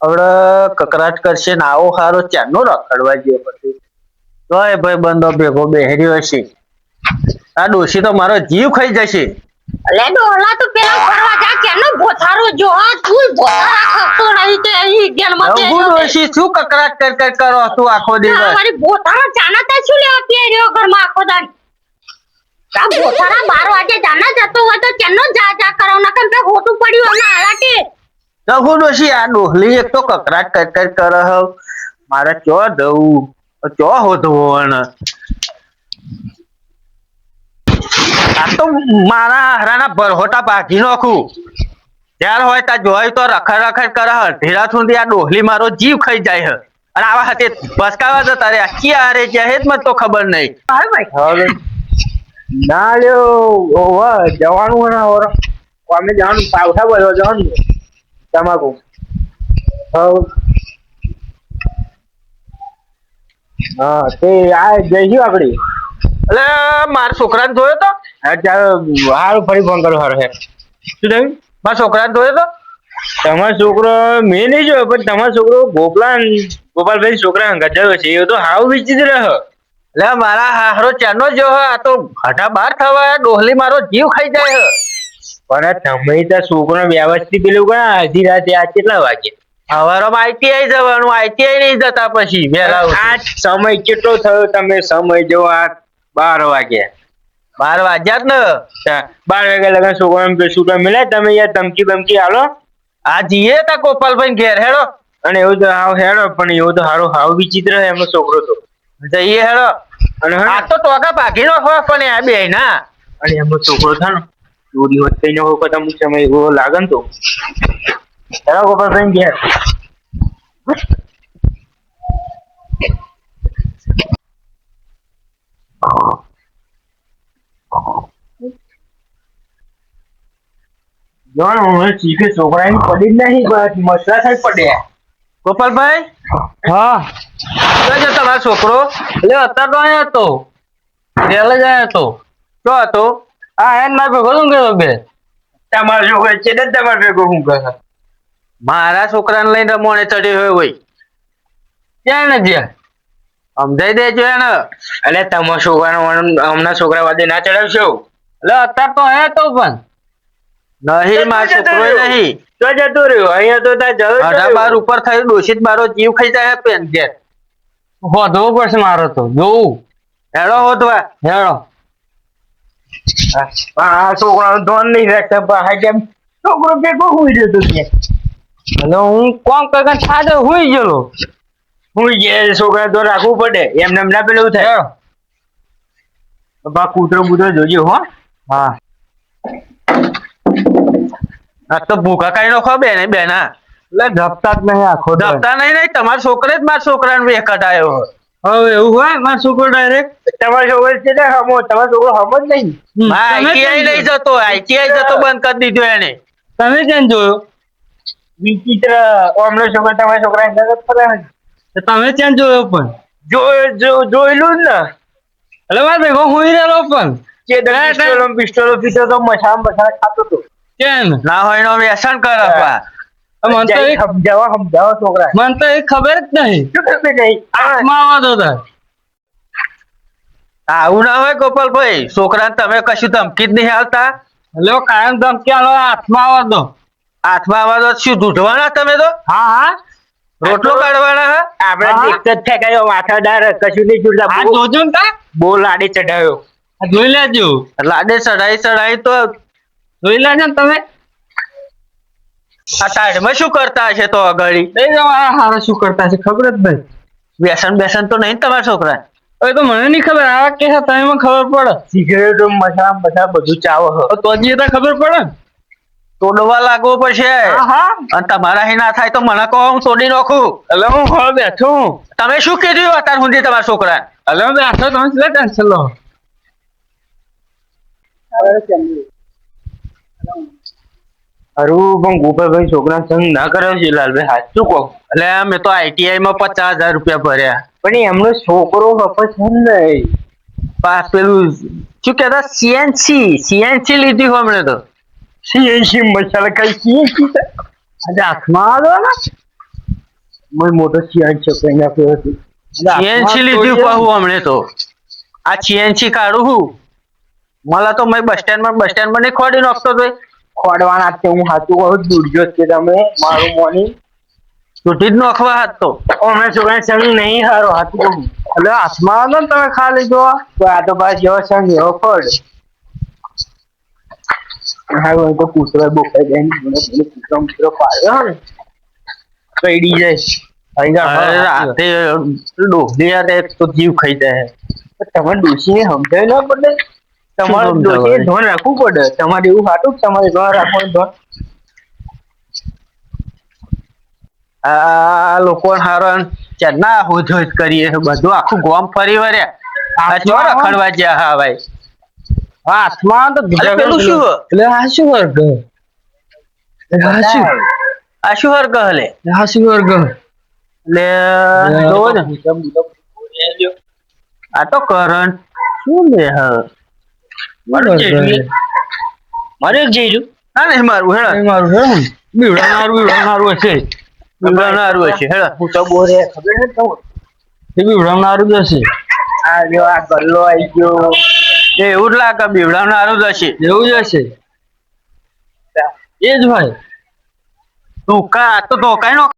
હવે કકરાટ કરશે ને આવો હારો ચારનો રખડવા ગયો પછી. તોય ભાઈ બંધો ભેગો બેહર્યો હશે. આ ડોશી તો મારો જીવ ખાઈ જશે. અલે ડોલા તો પેલા ફરવા જા કેનો ભોથારો જો આ તું ભોથારા ખપતો રહી તે અહીં મતે હું ડોશી શું કકરાટ કર કર કરો તું આખો દિવસ? મારી ભોથારા જાના તા શું લેવા પહેર્યો ઘરમાં આખો દાડ આ ભોથારા બાર આજે જાના જતો હોય તો કેનો જા જા કરો ના કેમ કે ખોટું પડ્યું અને આલાટે તો હું ડોશી આ ડોહલી એક તો કકરાટ કકર કર કરે હવ. મારે ચો દઉં? ચો હોધવો ને આ તો મારા હરાના ભરહોટા ભાગી નાખું. ત્યાર હોય તા જોય તો રખડ રખડ કરે હ. ઢેરા સુધી આ ડોહલી મારો જીવ ખાઈ જાય હ. અને આવા હાથે બસકાવા તો તારે આખી આરે જ મને તો ખબર નહીં. ના લ્યો. ઓવા જવાનું હોય ને ઓર. અમે જવાનું પાવઠા બોલવા જવાનું. તમાકુ હવ હા તે આ જઈશું આપડી એટલે મારા છોકરાને જોયો તો હા ફરી ફોન કરો હારો હે શું થયું? મારા છોકરાને જોયો તો? તમારો છોકરો મેં નહીં જોયો પણ તમારો છોકરો ગોપાલ ગોપાલભાઈ છોકરા ગજાયો છે. એ તો હાવ વિચિત રહ્યો. એટલે મારા હારો ચાનો જો આ તો ઘટા બાર થવા ડોહલી મારો જીવ ખાઈ જાય પણ તમે તો છોકરો વ્યવસ્થિત પેલું કે અડધી રાતે આ કેટલા વાગે? હવારમાં આઈટીઆઈ જવાનું આઈટીઆઈ નહીં જતા પછી વહેલા આ સમય કેટલો થયો તમે સમય જો આ બાર વાગે. બાર વાગ્યા જ ને? બાર વાગે લગન છોકરાને છૂટા મળે તમે યાર ધમકી બમકી આલો? આ જઈએ તા ગોપાલભાઈ ઘેર હેડો. અને એવું તો હાવ હેડો પણ એવું તો હારો હાવ વિચિત્ર છે એમનો છોકરો તો. જઈએ હેડો. અને હે આ તો ટોકા ભાગી નો હોય પણ આ બે ના અને એમનો છોકરો થાય ને ચોરી હોત કઈ ન હોય પણ અમુક સમય એવો લાગે ને તો? હેડો ગોપાલભાઈ ઘેર. જોણ હું ચીફે છોકરાની પડી જ નહીં પણ મસરા સાહેબ પડ્યા. ગોપાલભાઈ? હા. ક્યાં છે તમારો છોકરો? એટલે અત્યારે તો અહીંયા હતો. રેલે જ આવ્યો હતો. શું હતો? હા એને ના ભેગો શું કર્યો બે. તમારો છોકરો છે ને તમારે ભેગો શું કહે મારા છોકરાને લઈને રમોણે ચડ્યો હોય હોય ક્યાં ને જ્યાં? સમજાઈ દેજો એને. એટલે તમે છોકરાનો હમણાં છોકરા વાદે ના ચડાવશો? એટલે અત્યારે તો હે તો પણ. નહીં મારો છોકરો નહીં. તો જતો રહ્યો. અહીંયા તો ત્યાં જતો જ અઢા બાર ઉપર થયું દોષિત મારો જીવ ખાઈ જાય પેન ઘેર. હોધવો પડશે મારો તો. જોવું હેડો હોતવા હેડો આ છોકરાનું ધોન નહીં રાખતા પણ કેમ? છોકરો ભેગો હુઈ જતો છે એટલે હું કોમ કઈ થાજે હુઈ ગયેલો. હુઈ ગયા છોકરા તો રાખવું પડે એમને એમ ના પેલું થાય. બા કૂતરો બૂતરો જોજો હો. હા. આ તો ભૂખા કાઈ નો ખો બેને બેના. એટલે ધપતા જ નહીં આખો દાડો. નહીં નહીં તમારા છોકરે જ મારા છોકરાને વેકટ આવ્યો. હવે એવું હોય મારો છોકરો ડાયરેક્ટ તમારો છોકરો છે ને હમો તમારો છોકરો હમો જ નહીં. આઈટીઆઈ નહીં જતો આઈટીઆઈ જતો બંધ કરી દીધો એને. તમે કેમ જોયો? વિચિત્ર ઓમનો છોકરો તમારા છોકરા જ ફરે તો તમે કેમ જોયો પણ? જો- જો- જોયેલું જ ને. એટલે મારે ભેગો હોઈ રહેલો પણ. કે પિસ્તોલો પિસ્તોલો પીતો તો મસામ મસાલા ખાતો તો કેમ? ના હોય નો વ્યસન કરે મને તો જઈ સમજાવો સમજાવો છોકરા. મને તો એ ખબર જ નહીં. શું ખબર નહીં આ માં આવા દો તાર. આવું ના હોય ગોપાલભાઈ. છોકરાને તમે કશું ધમકી જ નહીં હાલતા કાયમ ધમકી આલો હાથમાં આવવા દો. હાથમાં આવા તો શું ઢૂંઢવાના તમે તો? હા હા. રોટલો કાઢવાના હે? આપણે. દેખતા જ ફેંકાયો માથાદાર કશું નહીં આ જોજો ને તા. બહુ લાડે ચઢાયો. આ જોઈ લેજો. લાડે ચડાઈ ચડાઈ તો જોઈ લેજો ને તમે. આ ટાઢમાં શું કરતા હશે તો અગાડી લઈ જાવ આ હારા શું કરતા છે ખબર જ નહીં. વ્યસન બેસન તો નહીં તમારા છોકરા હવે તો મને નહીં ખબર આવા કે છે તમે ખબર પડે. સિગરેટ મસાલા બધા બધું ચાવો તો હજી તો ખબર પડે તોડવા લાગવો પડશે. હા હા. અને તમારા અહીં ના થાય તો મને કહો હું તોડી નાખું. એટલે હું હવે બેઠો તમે શું કીધું અત્યાર સુધી તમારા છોકરા એટલે હું બેઠો તમે શું ટેન્શન લો હારું પણ ગોપાલભાઈ છોકરા સંગ ના કરાવ છે લાલભાઈ સાચું કહો. એટલે મેં તો આઈટીઆઈ માં પચાસ હજાર રૂપિયા ભર્યા. પણ એમનો છોકરો હફસ નહીં પેલું શું કેતા સીએનસી. સીએનસી લીધી હોય હમણે તો. સીએનસી મસાલા કઈ સીએનસી આજે હાથમાં આવ્યો ને? મને મોટો સીએનસી કઈ નાખ્યો હતો. સીએનસી લીધી કહું હમણે તો. આ સીએનસી કાઢું હું. मला તો મેં બસ સ્ટેન્ડમાં બસ સ્ટેન્ડમાં નહીં ખોડી નાખતો તો ખોડવાના છે હું હાચું કહું દુર્જો છે તમે મારું મોની. છૂટી જ નાખવા હાથ તો. અમે છોકરા સંગ નહીં હારો હાથું કહું એટલે હાથમાં આવ્યો ને તમે ખાલી જો. તો આ તો પાછો જેવો સંગ એવો ખોડ. હારું તો કૂતરો બોકાઈ જાય ને કૂતરો મૂતરો પાડ્યો ને. કઈડી જાય. રાતે એક તો જીવ ખાઈ જાય. તમે ડોશીને સમજાય ના પડે. તમારે શું ધોન રાખવું પડે. તમારે એવું હાટું તમારે ધોન રાખવાનું ધોન. આ લોકો હારણ ચેના હોજ હોજ કરીએ બધું આખું ગોમ ફરી વળ્યા આ ચો રખડવા જ્યાં હા ભાઈ. હાથમાં તો પેલું શું? એટલે આ શું વર્ગ? આ શું? આ શું વર્ગ હલે? આ શું વર્ગ? એટલે આ તો કરણ. શું લે હ? મારું. મારે એક જઈ હા નહીં મારું હેડા મારું ને બીવડાનારું બીવડાનારું હશે હારું હશે હેડા હું તો બોરે ખબર ને તો એ બીવડાનારું જ હશે આ જો આ ગલ્લો આવી ગયો. એ એવું જ લાગે બીવડાનું હારું જ હશે એવું જ હશે. એ જ ભાઈ. તું કા તો કઈ નો